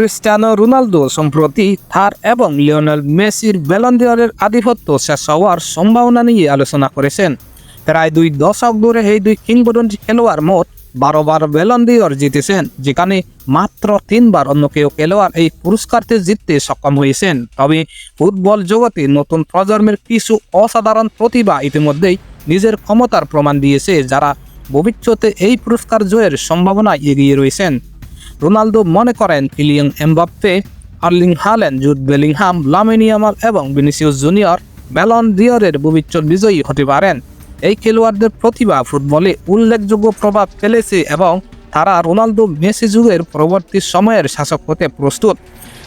Cristiano Ronaldo সম্প্রতি থার এবং Lionel মেসির ব্যালন্ডিয়রের আধিপত্য শেষ হওয়ার সম্ভাবনা নিয়ে আলোচনা করেছেন। প্রায় দুই দশক ধরে এই দুই কিংবদন্তি খেলোয়াড় মোট বারো বার ব্যালন্ডিয়র জিতেছেন, যেখানে মাত্র তিনবার অন্য কেউ খেলোয়াড় এই পুরস্কারটি জিততে সক্ষম হয়েছেন। তবে ফুটবল জগতে নতুন প্রজন্মের কিছু অসাধারণ প্রতিভা ইতিমধ্যেই নিজের ক্ষমতার প্রমাণ দিয়েছে, যারা ভবিষ্যতে এই পুরস্কার জয়ের সম্ভাবনা এগিয়ে রয়েছেন। রোনালদো মনে করেন Kylian Mbappe, Erling Haaland Jude Bellingham Lamine Yamal এবং ভিনিসিয়াস জুনিয়র ব্যালন ডিয়রের ভবিষ্যৎ বিজয়ী হতে পারেন। এই খেলোয়াড়দের প্রতিভা, ফুটবলে উল্লেখযোগ্য প্রভাব ফেলেছে এবং তারা রোনালদো মেসি যুগের পরবর্তী সময়ের শাসক হতে প্রস্তুত।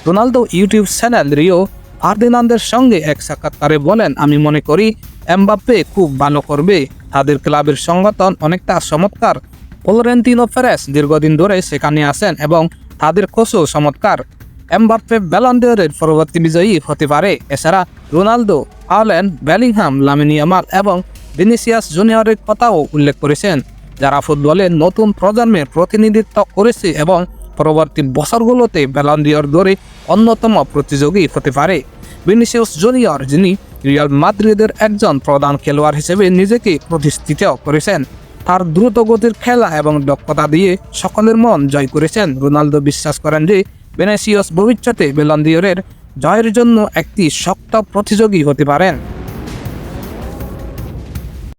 রোনালদো ইউটিউব চ্যানেল রিও ফার্দিনান্দের সঙ্গে এক সাক্ষাৎকারে বলেন, আমি মনে করি এমবাপ্পে খুব ভালো করবে। তাদের ক্লাবের সংগঠন অনেকটা চমৎকার। ফ্লোরেন্তিনো ফেরেস দীর্ঘদিন ধরে সেখানে আসেন এবং তাদের কোচও চমৎকার। এমবাপ্পে ব্যালন্ডিয়রের পরবর্তী বিজয়ী হতে পারে। এছাড়া রোনালদো আলেন বেলিংহাম লামিনিয়ামাল এবং ভিনিসিয়াস জুনিয়রের কথাও উল্লেখ করেছেন, যারা ফুটবলে নতুন প্রজন্মের প্রতিনিধিত্ব করেছে এবং পরবর্তী বছরগুলোতে ব্যালন্ডিয়র ধরে অন্যতম প্রতিযোগী হতে পারে। ভিনিসিয়াস জুনিয়র, যিনি রিয়াল মাদ্রিদের একজন প্রধান খেলোয়াড় হিসেবে নিজেকে প্রতিষ্ঠিত করেছেন। তার দ্রুত গতির খেলা এবং দক্ষতা দিয়ে সকলের মন জয় করেছেন। রোনালদো বিশ্বাস করেন যে বেনেসিয়স ভবিষ্যতে বেলান্দিওরের জয়ের জন্য একটি শক্ত প্রতিযোগী হতে পারেন।